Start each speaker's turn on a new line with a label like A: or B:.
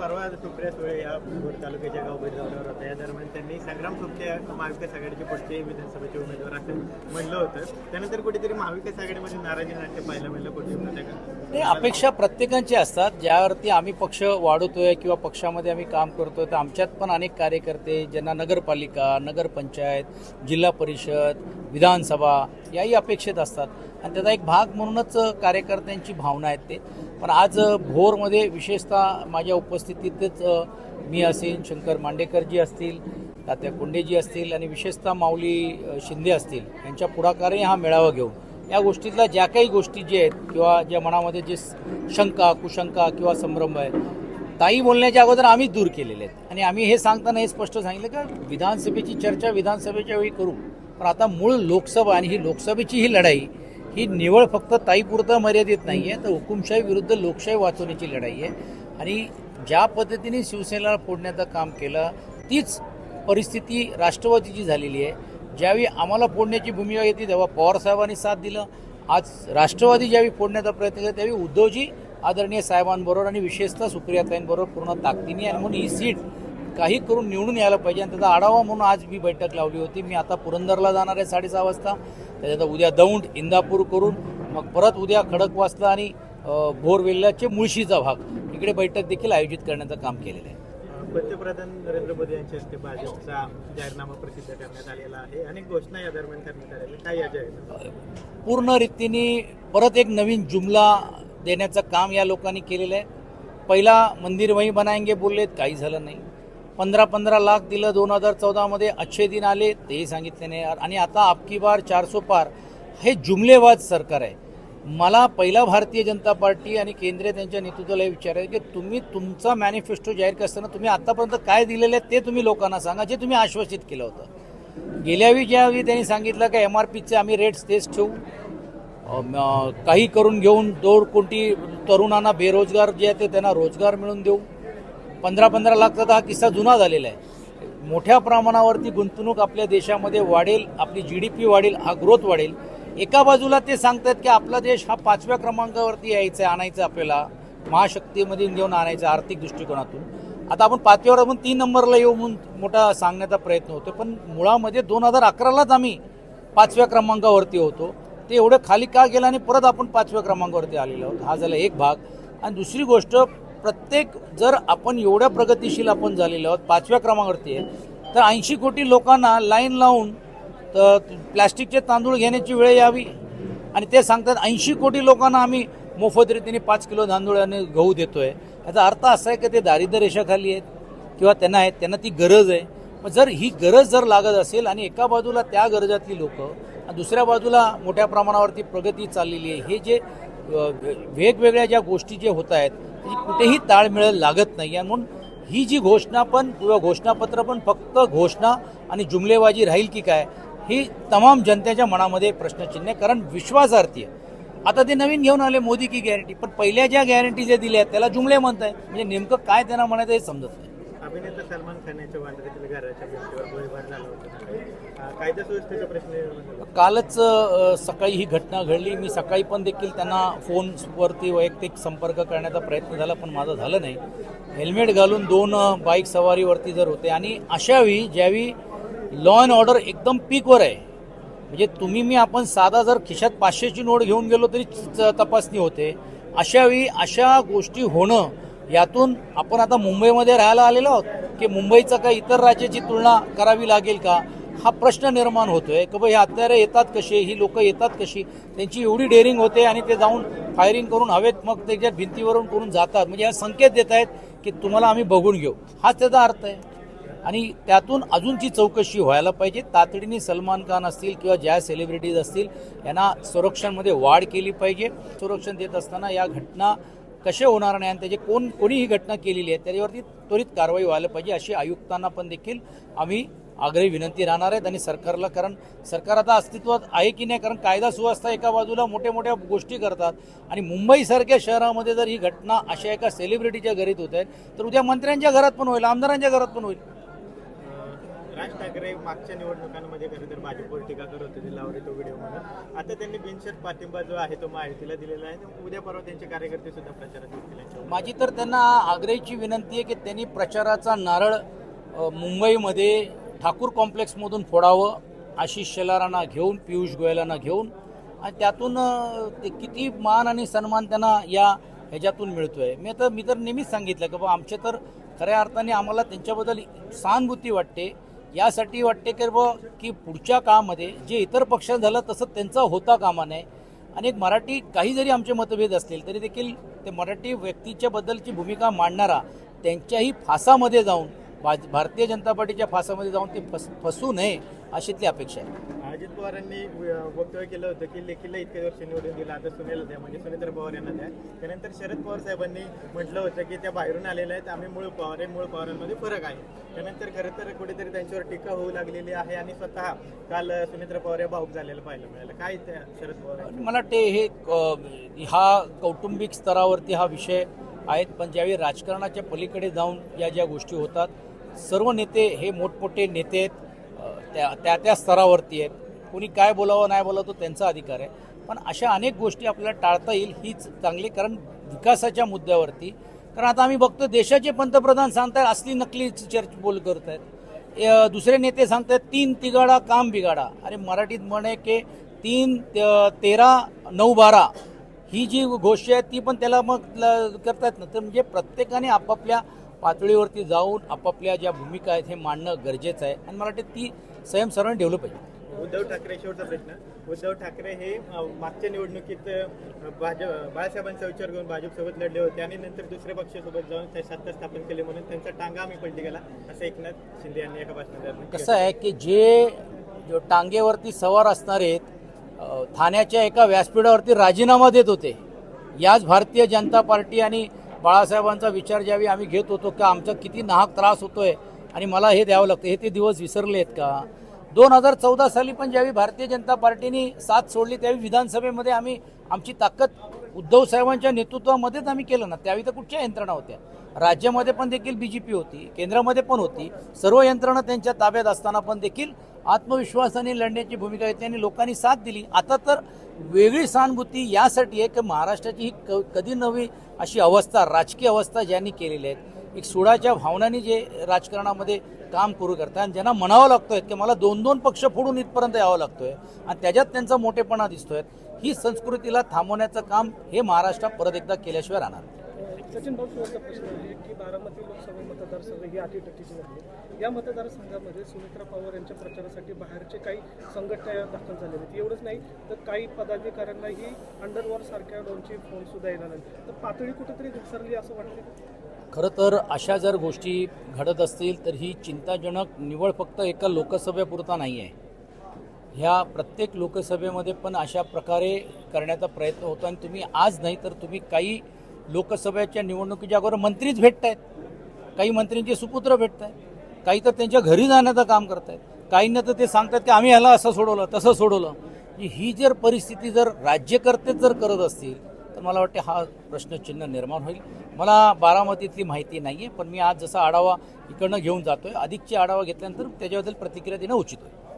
A: परवा सुप्रिया सुळे या भोर तालुक्याच्या गाव दौऱ्यावर होता. या दरम्यान त्यांनी संग्राम सुप्रिया महाविकास आघाडीचे पुढचे विधानसभेचे उमेदवार असं म्हणलं होतं. त्यानंतर कुठेतरी महाविकास आघाडीमध्ये नाराजी नाट्य पाहायला मिळलं. कुठे प्रत्येकाला
B: अपेक्षा प्रत्येकांची असतात. ज्यावरती आम्ही पक्ष वाढवतोय किंवा पक्षामध्ये आम्ही काम करतोय तर आमच्यात पण अनेक कार्यकर्ते ज्यांना नगरपालिका नगरपंचायत जिल्हा परिषद विधानसभा याही अपेक्षित असतात. आणि त्याचा एक भाग म्हणूनच कार्यकर्त्यांची भावना आहेत ते. पण आज भोरमध्ये विशेषतः माझ्या उपस्थितीतच मी असेल शंकर मांडेकरजी असतील तात्या कोंडेजी असतील आणि विशेषतः माऊली शिंदे असतील यांच्या पुढाकाराने हा मेळावा घेऊन या गोष्टीतल्या ज्या काही गोष्टी ज्या आहेत किंवा ज्या मनामध्ये जे शंका कुशंका किंवा संभ्रम आहे ताई बोलण्याच्या अगोदर आम्हीच दूर केलेले आहेत. आणि आम्ही हे सांगताना हे स्पष्ट सांगितलं का विधानसभेची चर्चा विधानसभेच्या वेळी करू. पण आता मूळ लोकसभा आणि ही लोकसभेची ही लढाई ही निवळ फक्त ताईपुरता मर्यादित नाही आहे तर हुकुमशाही विरुद्ध लोकशाही वाचवण्याची लढाई आहे. आणि ज्या पद्धतीने शिवसेनेला फोडण्याचं काम केलं तीच परिस्थिती राष्ट्रवादीची झालेली आहे. ज्यावेळी आम्हाला फोडण्याची भूमिका घेतली तेव्हा पवार साहेबांनी साथ दिलं. आज राष्ट्रवादी ज्यावेळी फोडण्याचा प्रयत्न केला त्यावेळी उद्धवजी आदरणीय साहेबांबरोबर आणि विशेषतः सुप्रियाताईंबरोबर पूर्ण ताकदीने आणि म्हणून ही सीट काही करून निवडून यायला पाहिजे. आणि त्याचा आढावा म्हणून आज मी बैठक लावली होती. मी आता पुरंदरला जाणार आहे साडेसहा वाजता. त्याच्यात उद्या दौंड इंदापूर करून मग परत उद्या खडकवासला आणि भोरवेल्ल्याचे मुळशीचा भाग. इकडे बैठक देखील आयोजित करण्याचं काम केलेलं आहे.
A: पंतप्रधान नरेंद्र मोदी यांच्या हस्ते भाजपचा जाहीरनामा प्रसिद्ध करण्यात आलेला आहे. अनेक घोषणा या दरम्यान करण्यात आलेल्या काय या जाहीरनामा
B: पूर्ण रीतीने परत एक नवीन जुमला देण्याचं काम या लोकांनी केलेलं आहे. पहिला मंदिर वही बनाएंगे बोललेत काही झालं नाही. पंधरा पंधरा लाख दिलं दोन हजार चौदामध्ये अच्छे दिन आले तेही सांगितले नाही. आणि आता आपकी बार चारसो पार. हे जुमलेवाद सरकार आहे. मला पहिला भारतीय जनता पार्टी आणि केंद्रीय त्यांच्या नेतृत्वाला हे विचारायचं की तुम्ही तुमचा मॅनिफेस्टो जाहीर करताना तुम्ही आतापर्यंत काय दिलेलं आहे ते तुम्ही लोकांना सांगा जे तुम्ही आश्वासित केलं होतं. गेल्यावेळी ज्यावेळी त्यांनी सांगितलं की एम आर पीचे आम्ही रेट्स तेच ठेवू. काही करून घेऊन दोन कोणती तरुणांना बेरोजगार जे आहे ते त्यांना रोजगार मिळवून देऊ. पंधरा पंधरा लाखचा तर हा किस्सा जुना झालेला आहे. मोठ्या प्रमाणावरती गुंतवणूक आपल्या देशामध्ये वाढेल आपली जी डी पी वाढेल हा ग्रोथ वाढेल. एका बाजूला ते सांगतात की आपला देश हा पाचव्या क्रमांकावरती यायचा आहे आणायचं आपल्याला. महाशक्तीमध्ये घेऊन आणायचं आर्थिक दृष्टिकोनातून. आता आपण पाचव्यावर आपण तीन नंबरला येऊ म्हणून मोठा सांगण्याचा प्रयत्न होतो पण मुळामध्ये दोन हजार अकरालाच आम्ही पाचव्या क्रमांकावरती होतो. ते एवढं खाली का गेलं आणि परत आपण पाचव्या क्रमांकावरती आलेलो आहोत? हा झाला एक भाग. आणि दुसरी गोष्ट प्रत्येक जर आपण एवढ्या प्रगतीशील आपण झालेलो आहोत पाचव्या क्रमांकावरती आहे तर ऐंशी कोटी लोकांना लाईन लावून तर प्लॅस्टिकचे तांदूळ घेण्याची वेळ यावी. आणि ते सांगतात ऐंशी कोटी लोकांना आम्ही मोफत रीतीने पाच किलो तांदूळ आणि गहू देतोय. याचा अर्थ असा आहे की ते दारिद्र्य रेषाखाली आहेत किंवा त्यांना आहेत त्यांना ती गरज आहे. मग जर ही गरज जर लागत असेल आणि एका बाजूला त्या गरजातली लोक दुसऱ्या बाजूला मोठ्या प्रमाणावरती प्रगती चाललेली आहे हे जे वेगवेगळ्या ज्या गोष्टी जे होत आहेत त्याची कुठेही ताळमेळ लागत नाही. आणि म्हणून ही जी घोषणा पण किंवा घोषणापत्र पण फक्त घोषणा आणि जुमलेबाजी राहील की काय ही तमाम जनतेच्या मनामध्ये प्रश्नचिन्ह आहे कारण विश्वासार्थी आहे. आता ते नवीन घेऊन आले मोदी की गॅरंटी पण पहिल्या ज्या गॅरंटी जे दिल्या आहेत त्याला जुमले म्हणत आहे म्हणजे नेमकं काय त्यांना म्हणायचं हे समजत नाही.
A: अभिनेता सलमान खान यांच्या वांद्रेतील घराच्या भिंतीवर गोळीबार झाला होता. कायदा सुव्यवस्थेचा प्रश्न
B: कालच सकाळी ही घटना घडली. मी सकाळी पण देखील त्यांना फोनवरती वैयक्तिक संपर्क करण्याचा प्रयत्न झाला पण माझं झालं नाही. हेल्मेट घालून दोन बाईक सवारीवरती जर होते आणि अशावेळी ज्यावेळी लॉ अँड ऑर्डर एकदम पीकवर आहे म्हणजे तुम्ही मी आपण साधा जर खिशात पाचशेची नोट घेऊन गेलो तरी च- तपासणी होते. अशावेळी अशा गोष्टी होणं यातून आपण आता मुंबईमध्ये राहायला आलेलो आहोत की मुंबईचं काही इतर राज्याची तुलना करावी लागेल का? हा प्रश्न निर्माण होतोय. की बाबा हे हत्यारे येतात कसे ही लोक येतात कशी? त्यांची एवढी डेअरिंग होते आणि ते जाऊन फायरिंग करून हवेत मग त्याच्या भिंतीवरून करून जातात. म्हणजे हा संकेत देत आहेत की तुम्हाला आम्ही बघून घेऊ. हाच त्याचा अर्थ आहे. आणि त्यातून अजूनची चौकशी व्हायला पाहिजे. तातडीने सलमान खान असतील किंवा ज्या सेलिब्रिटीज असतील यांना संरक्षणमध्ये वाढ केली पाहिजे. संरक्षण देत असताना या घटना कसे होणार नाही आणि त्याचे कोण कोणी ही घटना केलेली आहे त्याच्यावरती त्वरित कारवाई व्हायला पाहिजे अशी आयुक्तांना पण देखील आम्ही आग्रही विनंती राहणार आहेत आणि सरकारला कारण सरकार आता अस्तित्वात आहे की नाही? कारण कायदा सुव्यवस्था एका बाजूला मोठ्या मोठ्या गोष्टी करतात आणि मुंबईसारख्या शहरामध्ये जर ही घटना अशा एका सेलिब्रिटीच्या घरीत होत आहे तर उद्या मंत्र्यांच्या घरात पण होईल आमदारांच्या घरात पण होईल.
A: राज ठाकरे मागच्या निवडणुकांमध्ये खरं तर भाजपवर टीका करत होते दिला तो व्हिडिओ म्हणून आता त्यांनी बिनशर्त पाठिंबा जो आहे तो महायुतीला दिलेला आहे. उद्या परवा त्यांचे कार्यकर्ते सुद्धा प्रचारात येतील
B: माझी तर त्यांना आग्रहीची विनंती आहे की त्यांनी प्रचाराचा नारळ मुंबईमध्ये ठाकूर कॉम्प्लेक्समधून फोडावं आशिष शेलारांना घेऊन पियुष गोयलांना घेऊन आणि त्यातून ते किती मान आणि सन्मान त्यांना या ह्याच्यातून मिळतोय. मी तर मी तर नेहमीच सांगितलं की बा आमचे तर खऱ्या अर्थाने आम्हाला त्यांच्याबद्दल सहानुभूती वाटते. यासाठी वाटते की ब की पुढच्या काळामध्ये जे इतर पक्षात झालं तसं त्यांचा होता कामा नये. आणि एक मराठी काही जरी आमचे मतभेद असतील तरी देखील ते मराठी व्यक्तीच्या बद्दलची भूमिका मांडणारा त्यांच्याही फासामध्ये जाऊन भारतीय जनता पार्टीच्या फासामध्ये जाऊन ते फस फसू नये अशीतली अपेक्षा आहे.
A: अजित पवारांनी वक्तव्य केलं होतं की लेखीला इतके वर्ष निवडून दिलं आता सुनेला द्या म्हणजे सुनेत्र पवार यांना द्या. त्यानंतर शरद पवार साहेबांनी म्हटलं होतं की त्या बाहेरून आलेल्या आहेत आम्ही मूळ पवार आहे मूळ पवारांमध्ये फरक आहे. त्यानंतर खरं तर कुठेतरी त्यांच्यावर टीका होऊ लागलेली आहे आणि स्वतः काल अं, सुनेत्र पवार या भाऊक झालेलं पाहायला मिळालं. काय त्या शरद पवार?
B: मला वाटते हे हा कौटुंबिक स्तरावरती हा विषय आहेत पण ज्यावेळी राजकारणाच्या पलीकडे जाऊन या ज्या गोष्टी होतात सर्व नेते हे मोठमोठे नेते आहेत. त्या त्या त्या स्तरावरती आहेत. कोणी काय बोलावं नाही बोलावं तो त्यांचा अधिकार आहे. पण अशा अनेक गोष्टी आपल्याला टाळता येईल हीच चांगली कारण विकासाच्या मुद्द्यावरती. कारण आता आम्ही बघतो देशाचे पंतप्रधान सांगतायत असली नकली चर्च बोल करत आहेत दुसरे नेते सांगतात तीन तिगाडा काम बिगाडा अरे मराठीत म्हणे की तीन तेरा नऊ बारा. ही जी गोष्ट आहे ती पण त्याला मग ल- करतायत ना. तर म्हणजे प्रत्येकाने आपापल्या पातळीवरती जाऊन आपापल्या ज्या भूमिका आहेत हे मांडणं गरजेचं आहे. आणि मला वाटतं ती स्वयंसरण ठेवलं पाहिजे.
A: उद्धव ठाकरे शेवटचा प्रश्न. उद्धव ठाकरे हे मागच्या निवडणुकीत भाजप बाळासाहेबांचा विचार करून भाजपसोबत लढले होते आणि नंतर दुसऱ्या पक्षासोबत जाऊन ते सत्ता स्थापन केले म्हणून त्यांचा टांगा आम्ही पलटी गेला. असं एकनाथ शिंदे यांनी एका भाषणात
B: कसं आहे की जे जो टांगेवरती सवार असणारे ठाण्याच्या एका व्यासपीठावरती राजीनामा देत होते. याच भारतीय जनता पार्टी आणि बाळासाहेबांचा विचार ज्यावेळी आम्ही घेत होतो का आमचा किती नाहक त्रास होतोय आणि मला हे द्यावं लागतं हे ते दिवस विसरले आहेत का? दोन हजार चौदा साली पण ज्यावेळी भारतीय जनता पार्टीने साथ सोडली त्यावेळी विधानसभेमध्ये आम्ही आमची ताकद उद्धव साहेबांच्या नेतृत्वामध्येच आम्ही केलं ना त्यावेळी तर कुठच्या यंत्रणा होत्या? राज्यामध्ये पण देखील बी जे पी होती केंद्रामध्ये पण होती सर्व यंत्रणा त्यांच्या ताब्यात असताना पण देखील आत्मविश्वासाने लढण्याची भूमिका घेतली आणि लोकांनी साथ दिली. आता तर वेगळी सहानुभूती यासाठी आहे की महाराष्ट्राची ही क कधी नवी अशी अवस्था राजकीय अवस्था ज्यांनी केलेली आहे. एक सुडाच्या भावनांनी जे राजकारणामध्ये काम करू करतात आणि ज्यांना म्हणावं लागतोय की मला दोन दोन पक्ष फोडून इथपर्यंत यावं लागतोय आणि त्याच्यात त्यांचा मोठेपणा दिसतोय ही संस्कृतीला थांबवण्याचं काम हे महाराष्ट्रात परत एकदा केल्याशिवाय राहणार
C: सचिन भाऊ शेवटचा प्रश्न आहे की बारामती लोकसभा मतदारसंघ ही अटीतटीची झाली. या मतदारसंघामध्ये सुमित्रा पवार यांच्या प्रचारासाठी बाहेरचे काही संघटना दाखल झालेले आहेत. एवढंच नाही तर काही पदाधिकाऱ्यांनाही अंडरवॉर सारख्या दोनचे फोन सुद्धा येणार नाही तर पातळी कुठेतरी घसरली असं वाटतं
B: खरं तर अशा जर गोष्टी घडत असतील तर ही चिंताजनक निवड फक्त एका लोकसभेपुरता नाही आहे ह्या प्रत्येक लोकसभेमध्ये पण अशा प्रकारे करण्याचा प्रयत्न होतो आणि तुम्ही आज नाही तर तुम्ही काही लोकसभेच्या निवडणुकीच्या अगोदर मंत्रीच भेटत आहेत काही मंत्र्यांचे सुपुत्र भेटत आहेत काही तर त्यांच्या घरी जाण्याचं काम करत आहेत काहींना तर ते सांगतात की आम्ही ह्याला असं सोडवलं तसं सोडवलं. ही- ही जर परिस्थिती जर राज्यकर्तेच जर करत असतील तर मला वाटते हा प्रश्नचिन्ह निर्माण होईल. मला बारामतीतली माहिती नाही आहे पण मी आज जसा आढावा इकडनं घेऊन जातोय अधिकची आढावा घेतल्यानंतर त्याच्याबद्दल प्रतिक्रिया देणं उचित होईल.